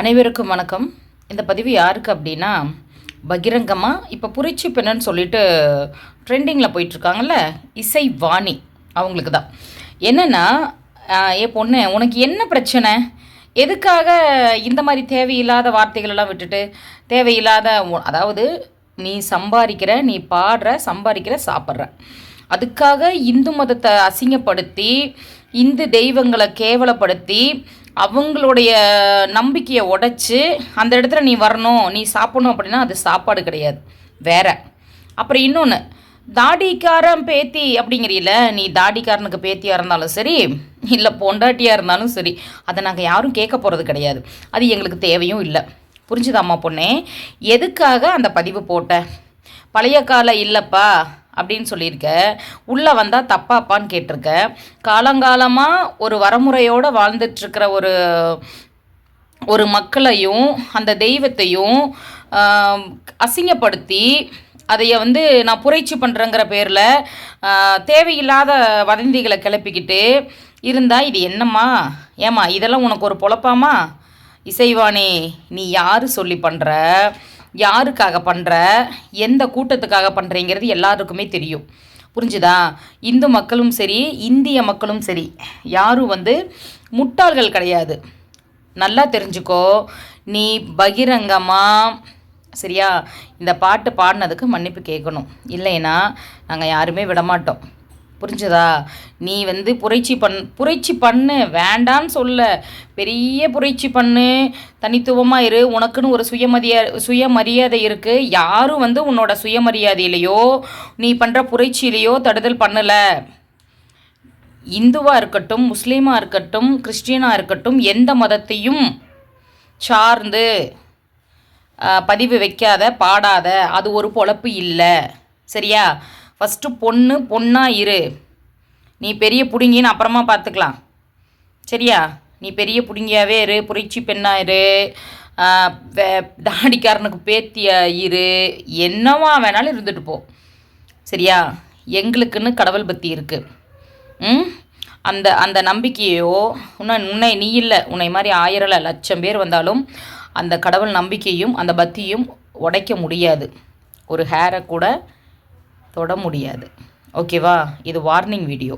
அனைவருக்கும் வணக்கம். இந்த பதிவு யாருக்கு அப்படின்னா பகிரங்கமாக இப்போ புரட்சி பெண்ணன்னு சொல்லிட்டு ட்ரெண்டிங்கில் போயிட்டுருக்காங்கல்ல இசை வாணி அவங்களுக்கு தான். என்னென்னா ஏ பொண்ணு உனக்கு என்ன பிரச்சனை? எதுக்காக இந்த மாதிரி தேவையில்லாத வார்த்தைகளெல்லாம் விட்டுட்டு தேவையில்லாத அதாவது நீ சம்பாதிக்கிற நீ பாடுற சம்பாதிக்கிற சாப்பிட்ற. அதுக்காக இந்து மதத்தை அசிங்கப்படுத்தி இந்து தெய்வங்களை கேவலப்படுத்தி அவங்களுடைய நம்பிக்கையை உடைச்சி அந்த இடத்துல நீ வரணும் நீ சாப்பிடணும் அப்படின்னா அது சாப்பாடு கிடையாது. வேற. அப்புறம் இன்னொன்று தாடிக்காரன் பேத்தி அப்படிங்கிறீல நீ தாடிக்காரனுக்கு பேத்தியாக இருந்தாலும் சரி இல்லை பொண்டாட்டியாக இருந்தாலும் சரி அதை நாங்கள் யாரும் கேட்க போகிறது கிடையாது. அது எங்களுக்கு தேவையும் இல்லை. புரிஞ்சுதாம்மா பொண்ணே? எதுக்காக அந்த பதிவு போட்ட? பழைய காலம் இல்லைப்பா. அப்படின்னு சொல்லியிருக்க. உள்ளே வந்தால் தப்பாப்பான்னு கேட்டிருக்க. காலங்காலமாக ஒரு வரமுறையோடு வாழ்ந்துட்டுருக்கிற ஒரு ஒரு மக்களையும் அந்த தெய்வத்தையும் அசிங்கப்படுத்தி அதைய வந்து நான் புரட்சி பண்ணுறேங்கிற பேரில் தேவையில்லாத வதந்திகளை கிளப்பிக்கிட்டு இருந்தால் இது என்னம்மா? ஏம்மா இதெல்லாம் உனக்கு ஒரு பொழப்பாமா இசைவாணி நீ யார் சொல்லி பண்ணுற யாருக்காக பண்ணுற எந்த கூட்டத்துக்காக பண்ணுறீங்கிறது எல்லாருக்குமே தெரியும். புரிஞ்சுதா? இந்து மக்களும் சரி இந்திய மக்களும் சரி யாரும் வந்து முட்டாள்கள் கிடையாது. நல்லா தெரிஞ்சுக்கோ நீ பகிரங்கமாக சரியா? இந்த பாட்டு பாடினதுக்கு மன்னிப்பு கேட்கணும். இல்லைன்னா நாங்கள் யாருமே விடமாட்டோம். புரிஞ்சதா? நீ வந்து புரட்சி பண் புரட்சி பண்ணு வேண்டான்னு சொல்ல. பெரிய புரட்சி பண்ணு. தனித்துவமாக இரு. உனக்குன்னு ஒரு சுயமரியா சுயமரியாதை இருக்குது யாரும் வந்து உன்னோட சுயமரியாதையிலையோ நீ பண்ணுற புரட்சியிலையோ தடுதல் பண்ணலை. இந்துவாக இருக்கட்டும் முஸ்லீமாக இருக்கட்டும் கிறிஸ்டியனாக இருக்கட்டும் எந்த மதத்தையும் சார்ந்து பதிவு வைக்காத பாடாத அது ஒரு பொழப்பு இல்லை. சரியா? ஃபஸ்ட்டு பொண்ணு பொண்ணாக இரு. நீ பெரிய புடுங்கின்னு அப்புறமா பார்த்துக்கலாம் சரியா? நீ பெரிய புடுங்கியாவே இரு புரட்சி பெண்ணா இரு தாடிக்காரனுக்கு பேத்தியா இரு என்னவா வேணாலும் இருந்துட்டு போ. சரியா? எங்களுக்குன்னு கடவுள் பக்தி இருக்குது ம்? அந்த அந்த நம்பிக்கையோ உன்னை உன்னை நீ இல்லை உன்னை மாதிரி ஆயிரம் லட்சம் பேர் வந்தாலும் அந்த கடவுள் நம்பிக்கையும் அந்த பக்தியும் உடைக்க முடியாது. ஒரு ஹேரை கூட தொட முடியாது. ஓகேவா இது வார்னிங் வீடியோ